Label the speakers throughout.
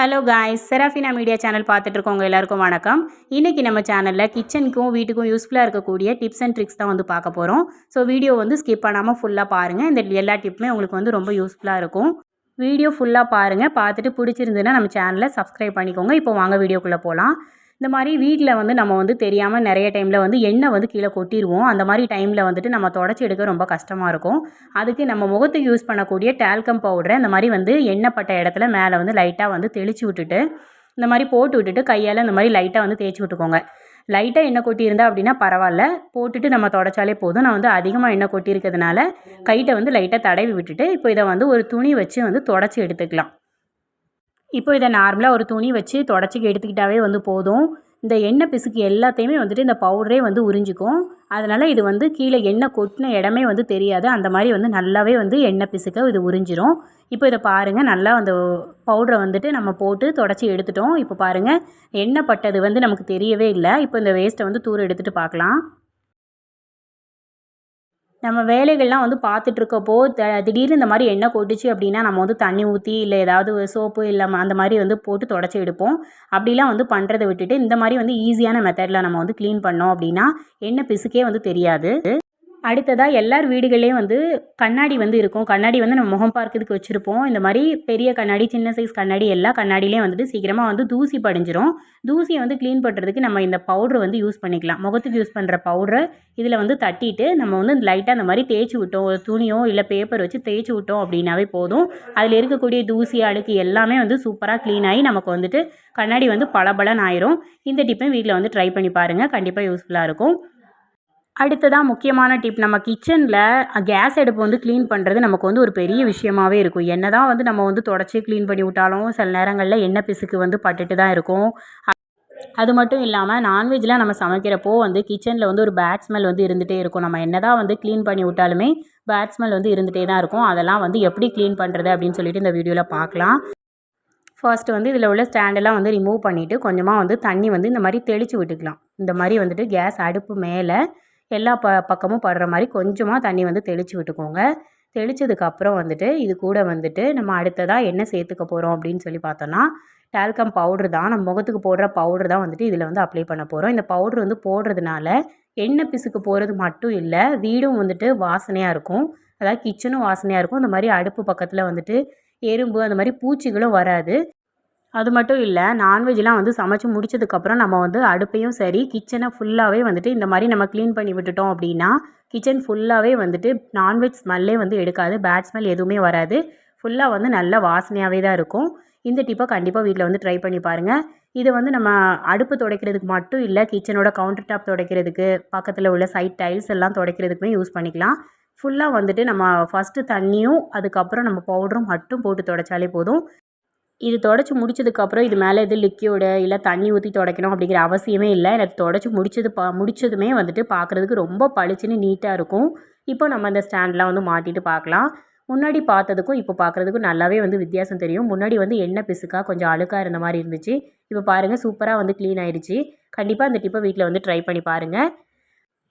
Speaker 1: Hello guys Serafina media channel பார்த்துட்ருக்கோங்க எல்லாருக்கும் வணக்கம். இன்றைக்கி நம்ம சேனலில் கிச்சனுக்கும் வீட்டுக்கும் யூஸ்ஃபுல்லாக இருக்கக்கூடிய டிப்ஸ் அண்ட் ட்ரிக்ஸ் தான் வந்து பார்க்க போகிறோம் ஸோ வீடியோ வந்து ஸ்கிப் பண்ணாமல் ஃபுல்லாக பாருங்கள் இந்த எல்லா டிப்புமே உங்களுக்கு வந்து ரொம்ப யூஸ்ஃபுல்லாக இருக்கும். வீடியோ ஃபுல்லாக பாருங்கள் பார்த்துட்டு பிடிச்சிருந்துன்னா நம்ம சேனலை சப்ஸ்கிரைப் பண்ணிக்கோங்க. இப்போ வாங்க வீடியோக்குள்ளே போகலாம் இந்த மாதிரி வீட்டில் வந்து நம்ம வந்து தெரியாமல் நிறைய டைமில் வந்து எண்ணெய் வந்து கீழே கொட்டிடுவோம் அந்த மாதிரி டைமில் வந்துட்டு நம்ம தொடச்சி எடுக்க ரொம்ப கஷ்டமாக இருக்கும். அதுக்கு நம்ம முகத்துக்கு யூஸ் பண்ணக்கூடிய டால்கம் பவுடரை இந்த மாதிரி வந்து எண்ணெய் பட்ட இடத்துல மேலே வந்து லைட்டாக வந்து தெளித்து விட்டுட்டு இந்த மாதிரி போட்டு விட்டுட்டு கையால் இந்த மாதிரி லைட்டாக வந்து தேய்ச்சி விட்டுக்கோங்க. லைட்டாக எண்ணெய் கொட்டியிருந்தா அப்படின்னா பரவாயில்ல. போட்டுட்டு நம்ம தொடச்சாலே போதும். நான் வந்து அதிகமாக எண்ணெய் கொட்டியிருக்கிறதுனால கைட்டை வந்து லைட்டாக தடவி விட்டுட்டு இப்போ இதை வந்து ஒரு துணி வச்சு வந்து தொடச்சி எடுத்துக்கலாம். இப்போ இதை நார்மலாக ஒரு துணி வச்சு தொடச்சி எடுத்துக்கிட்டாவே வந்து போதும். இந்த எண்ணெய் பிசுக்கு எல்லாத்தையுமே வந்துட்டு இந்த பவுடரே வந்து உறிஞ்சிக்கும். அதனால் இது வந்து கீழே எண்ணெய் கொட்டின இடமே வந்து தெரியாது. அந்த மாதிரி வந்து நல்லாவே வந்து எண்ணெய் பிசுக்க இது உறிஞ்சிரும். இப்போ இதை பாருங்கள் நல்லா அந்த பவுடரை வந்துட்டு நம்ம போட்டு தொடச்சி எடுத்துட்டோம். இப்போ பாருங்கள் எண்ணெய் பட்டது வந்து நமக்கு தெரியவே இல்லை. இப்போ இந்த வேஸ்ட்டை வந்து தூர் எடுத்துகிட்டு பார்க்கலாம். நம்ம வேலைகள்லாம் வந்து பார்த்துட்ருக்கப்போ த திடீர்னு இந்த மாதிரி எண்ணெய் கொட்டுச்சு அப்படின்னா நம்ம வந்து தண்ணி ஊற்றி இல்லை ஏதாவது சோப்பு இல்லை அந்த மாதிரி வந்து போட்டு தொடச்சி எடுப்போம். அப்படிலாம் வந்து பண்ணுறதை விட்டுட்டு இந்த மாதிரி வந்து ஈஸியான மெத்தடில் நம்ம வந்து க்ளீன் பண்ணோம் அப்படின்னா எண்ணெய் பிசுக்கே வந்து தெரியாது. அடுத்ததாக எல்லார் வீடுகள்லேயும் வந்து கண்ணாடி வந்து இருக்கும். கண்ணாடி வந்து நம்ம முகம் பார்க்கறதுக்கு வச்சுருப்போம். இந்த மாதிரி பெரிய கண்ணாடி சின்ன சைஸ் கண்ணாடி எல்லா கண்ணாடியிலையும் வந்துட்டு சீக்கிரமாக வந்து தூசி படிஞ்சிரும். தூசியை வந்து க்ளீன் பண்ணுறதுக்கு நம்ம இந்த பவுட்ரு வந்து யூஸ் பண்ணிக்கலாம். முகத்துக்கு யூஸ் பண்ணுற பவுடரை இதில் வந்து தட்டிட்டு நம்ம வந்து லைட்டாக இந்த மாதிரி தேய்ச்சி விட்டோம். ஒரு துணியோ இல்லை பேப்பர் வச்சு தேய்ச்சி விட்டோம் அப்படின்னாவே போதும். அதில் இருக்கக்கூடிய தூசி அழுக்கு எல்லாமே வந்து சூப்பராக க்ளீன் ஆகி நமக்கு வந்துட்டு கண்ணாடி வந்து பளபளன்னு ஆயிரும். இந்த டிப்பையும் வீட்டில் வந்து ட்ரை பண்ணி பாருங்கள் கண்டிப்பாக யூஸ்ஃபுல்லாக இருக்கும். அடுத்ததாக முக்கியமான டிப் நம்ம கிச்சனில் கேஸ் அடுப்பு வந்து க்ளீன் பண்ணுறது நமக்கு வந்து ஒரு பெரிய விஷயமாவே இருக்கும். என்ன தான் வந்து நம்ம வந்து தொடச்சி க்ளீன் பண்ணி விட்டாலும் சில நேரங்களில் எண்ணெய் பிசுக்கு வந்து பட்டுட்டு தான் இருக்கும். அது மட்டும் இல்லாமல் நான்வெஜ்லாம் நம்ம சமைக்கிறப்போ வந்து கிச்சனில் வந்து ஒரு பேட் ஸ்மெல் வந்து இருந்துகிட்டே இருக்கும். நம்ம என்ன தான் வந்து க்ளீன் பண்ணி விட்டாலுமே பேட் ஸ்மெல் வந்து இருந்துகிட்டே தான் இருக்கும். அதெல்லாம் வந்து எப்படி க்ளீன் பண்ணுறது அப்படின்னு சொல்லிட்டு இந்த வீடியோவில் பார்க்கலாம் ஃபர்ஸ்ட் வந்து இதில் உள்ள ஸ்டாண்டெல்லாம் வந்து ரிமூவ் பண்ணிவிட்டு கொஞ்சமாக வந்து தண்ணி வந்து இந்த மாதிரி தெளித்து விட்டுக்கலாம். இந்த மாதிரி வந்துட்டு கேஸ் அடுப்பு மேலே எல்லா ப பக்கமும் படுற மாதிரி கொஞ்சமாக தண்ணி வந்து தெளித்து விட்டுக்கோங்க. தெளித்ததுக்கப்புறம் வந்துட்டு இது கூட வந்துட்டு நம்ம அடுத்ததாக என்ன சேர்த்துக்க போகிறோம் அப்படின்னு சொல்லி பார்த்தோன்னா டால்கம் பவுட்ரு தான். நம்ம முகத்துக்கு போடுற பவுட்ரு தான் வந்துட்டு இதில் வந்து அப்ளை பண்ண போகிறோம் இந்த பவுட்ரு வந்து போடுறதுனால எண்ணெய் பிசுக்கு போகிறது மட்டும் இல்லை வீடும் வந்துட்டு வாசனையாக இருக்கும். அதாவது கிச்சனும் வாசனையாக இருக்கும். இந்த மாதிரி அடுப்பு பக்கத்தில் வந்துட்டு எறும்பு அந்த மாதிரி பூச்சிகளும் வராது. அது மட்டும் இல்லை நான்வெஜ்லாம் வந்து சமைச்சு முடிச்சதுக்கப்புறம் நம்ம வந்து அடுப்பையும் சரி கிச்சனை ஃபுல்லாகவே வந்துட்டு இந்த மாதிரி நம்ம க்ளீன் பண்ணி விட்டுட்டோம் அப்படின்னா கிச்சன் ஃபுல்லாகவே வந்துட்டு நான்வெஜ் ஸ்மெல்லே வந்து எடுக்காது பேட் ஸ்மெல் எதுவுமே வராது. ஃபுல்லாக வந்து நல்ல வாசனையாகவே தான் இருக்கும். இந்த டிப்பை கண்டிப்பாக வீட்டில் வந்து ட்ரை பண்ணி பாருங்கள் இதை வந்து நம்ம அடுப்பு துடைக்கிறதுக்கு மட்டும் இல்லை கிச்சனோட கவுண்டர் டாப் துடைக்கிறதுக்கு பக்கத்தில் உள்ள சைட் டைல்ஸ் எல்லாம் துடைக்கிறதுக்குமே யூஸ் பண்ணிக்கலாம். ஃபுல்லாக வந்துட்டு நம்ம ஃபஸ்ட்டு தண்ணியும் அதுக்கப்புறம் நம்ம பவுடரும் மட்டும் போட்டு துடைச்சாலே போதும். இது தொடச்சி முடிச்சதுக்கப்புறம் இது மேலே எது லிக்யூடு இல்லை தண்ணி ஊற்றி துடைக்கணும் அப்படிங்கிற அவசியமே இல்லை. எனக்கு தொடச்சி முடிச்சது பா முடிச்சதுமே வந்துட்டு பார்க்குறதுக்கு ரொம்ப பளிச்சுன்னு நீட்டாக இருக்கும். இப்போ நம்ம அந்த ஸ்டாண்ட்லாம் வந்து மாட்டிட்டு பார்க்கலாம். முன்னாடி பார்த்ததுக்கும் இப்போ பார்க்குறதுக்கும் நல்லாவே வந்து வித்தியாசம் தெரியும். முன்னாடி வந்து எண்ணெய் பிசுக்காக கொஞ்சம் அழுக்காக இருந்த மாதிரி இருந்துச்சு. இப்போ பாருங்கள் சூப்பராக வந்து க்ளீன் ஆயிடுச்சு கண்டிப்பாக அந்த டிப்பை வீட்டில் வந்து ட்ரை பண்ணி பாருங்கள்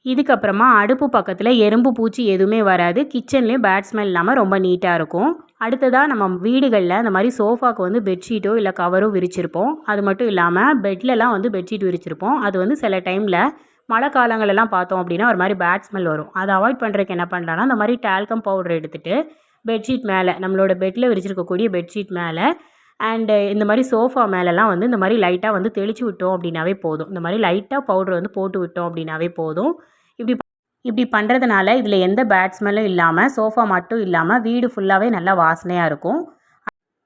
Speaker 1: இதுக்கப்புறமா அடுப்பு பக்கத்தில் எறும்பு பூச்சி எதுவுமே வராது. கிச்சன்லேயும் பேட் ஸ்மெல் இல்லாமல் ரொம்ப நீட்டாக இருக்கும். அடுத்ததாக நம்ம வீடுகளில் இந்த மாதிரி சோஃபாவுக்கு வந்து பெட்ஷீட்டோ இல்லை கவரோ விரிச்சிருப்போம். அது மட்டும் இல்லாமல் பெட்லலாம் வந்து பெட்ஷீட் விரிச்சிருப்போம். அது வந்து சில டைமில் மழை காலங்களெல்லாம் பார்த்தோம் அப்படின்னா ஒரு மாதிரி பேட் ஸ்மெல் வரும். அதை அவாய்ட் பண்ணுறதுக்கு என்ன பண்ணலான்னா அந்த மாதிரி டால்கம் பவுடர் எடுத்துகிட்டு பெட்ஷீட் மேலே நம்மளோட பெட்டில் விரிச்சிருக்கக்கூடிய பெட்ஷீட் மேலே அண்டு இந்த மாதிரி சோஃபா மேலெலாம் வந்து இந்த மாதிரி லைட்டாக வந்து தெளித்து விட்டோம் அப்படின்னாவே போதும். இந்த மாதிரி லைட்டாக பவுடர் வந்து போட்டு விட்டோம் அப்படின்னாவே போதும். இப்படி இப்படி பண்ணுறதுனால இதில் எந்த பேட் ஸ்மெல்லும் இல்லாமல் சோஃபா மட்டும் இல்லாமல் வீடு ஃபுல்லாகவே நல்லா வாசனையாக இருக்கும்.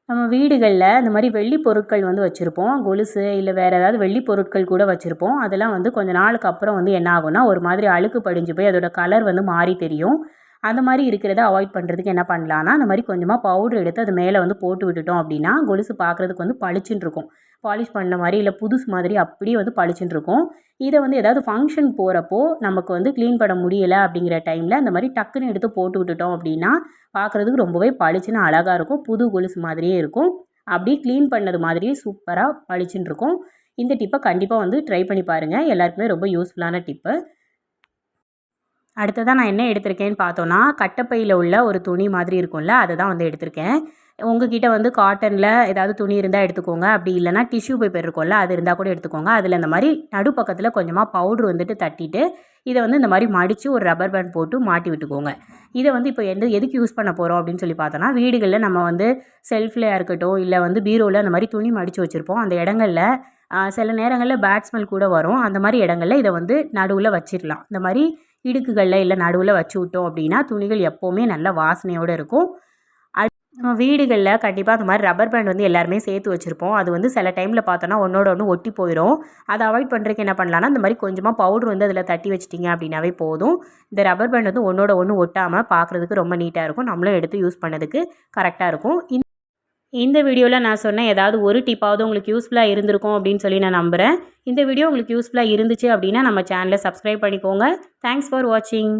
Speaker 1: நம்ம வீடுகளில் இந்த மாதிரி வெள்ளி பொருட்கள் வந்து வச்சுருப்போம். கொலுசு இல்லை வேறு ஏதாவது வெள்ளி பொருட்கள் கூட வச்சுருப்போம். அதெல்லாம் வந்து கொஞ்ச நாளுக்கு அப்புறம் வந்து என்ன ஆகும்னா ஒரு மாதிரி அழுக்கு படிஞ்சு போய் அதோட கலர் வந்து மாறி தெரியும். அந்த மாதிரி இருக்கிறத அவாய்ட் பண்ணுறதுக்கு என்ன பண்ணலான்னா அந்த மாதிரி கொஞ்சமாக பவுடர் எடுத்து அது மேலே வந்து போட்டு விட்டுட்டோம் அப்படின்னா கொலுசு பார்க்குறதுக்கு வந்து பளிச்சுன்னு இருக்கும். பாலிஷ் பண்ண மாதிரி இல்லை புதுசு மாதிரி அப்படியே வந்து பளிச்சுன்னு இருக்கும். இதை வந்து ஏதாவது ஃபங்க்ஷன் போகிறப்போ நமக்கு வந்து க்ளீன் பண்ண முடியலை அப்படிங்கிற டைமில் அந்த மாதிரி டக்குன்னு எடுத்து போட்டு விட்டுட்டோம் அப்படின்னா பார்க்குறதுக்கு ரொம்பவே பளிச்சுன்னு அழகாக இருக்கும். புது கொலுசு மாதிரியே இருக்கும். அப்படியே க்ளீன் பண்ணது மாதிரியே சூப்பராக பளிச்சுன்னு இருக்கும். இந்த டிப்பை கண்டிப்பாக வந்து ட்ரை பண்ணி பாருங்கள் எல்லாருக்குமே ரொம்ப யூஸ்ஃபுல்லான டிப்பு அடுத்ததாக நான் என்ன எடுத்திருக்கேன்னு பார்த்தோன்னா கட்டப்பையில் உள்ள ஒரு துணி மாதிரி இருக்கும்ல அதை தான் வந்து எடுத்திருக்கேன். உங்ககிட்ட வந்து காட்டனில் ஏதாவது துணி இருந்தால் எடுத்துக்கோங்க. அப்படி இல்லைனா டிஷ்யூ பேப்பர் இருக்கும்ல அது இருந்தால் கூட எடுத்துக்கோங்க. அதில் இந்த மாதிரி நடுப்பக்கத்தில் கொஞ்சமாக பவுட்ரு வந்துட்டு தட்டிட்டு இதை வந்து இந்த மாதிரி மடித்து ஒரு ரப்பர் பேண்ட் போட்டு மாட்டி விட்டுக்கோங்க. இதை வந்து இப்போ எந்த எதுக்கு யூஸ் பண்ண போகிறோம் அப்படின்னு சொல்லி பார்த்தோன்னா வீடுகளில் நம்ம வந்து செல்ஃப்லையாக இருக்கட்டும் இல்லை வந்து பீரோவில் அந்த மாதிரி துணி மடித்து வச்சுருப்போம். அந்த இடங்களில் சில நேரங்களில் பேட் ஸ்மெல் கூட வரும். அந்த மாதிரி இடங்களில் இதை வந்து நடுவில் வச்சிடலாம் இந்த மாதிரி இடுக்குகளில் இல்லை நடுவில் வச்சு விட்டோம் அப்படின்னா துணிகள் எப்போவுமே நல்ல வாசனையோடு இருக்கும். நம்ம வீடுகளில் கண்டிப்பாக அந்த மாதிரி ரப்பர் பேண்ட் வந்து எல்லாருமே சேர்த்து வச்சுருப்போம். அது வந்து சில டைமில் பார்த்தோன்னா ஒன்றோட ஒன்று ஒட்டி போயிடும் அதை அவாய்ட் பண்ணுறதுக்கு என்ன பண்ணலான்னா இந்த மாதிரி கொஞ்சமாக பவுடர் வந்து அதில் தட்டி வச்சிட்டிங்க அப்படின்னாவே போதும். இந்த ரப்பர் பேண்ட் வந்து ஒன்றோட ஒன்று ஒட்டாமல் பார்க்குறதுக்கு ரொம்ப நீட்டாக இருக்கும். நம்மளும் எடுத்து யூஸ் பண்ணதுக்கு கரெக்டாக இருக்கும். இந்த- இந்த வீடியோவில் நான் சொன்ன ஏதாவது ஒரு டிப்பாவது உங்களுக்கு யூஸ்ஃபுல்லாக இருந்திருக்கும் அப்படின்னு சொல்லி நான் நம்புகிறேன் இந்த வீடியோ உங்களுக்கு யூஸ்ஃபுல்லாக இருந்துச்சு அப்படின்னா நம்ம சேனலை சப்ஸ்கிரைப் பண்ணிக்கோங்க. தேங்க்ஸ் ஃபார் வாட்சிங்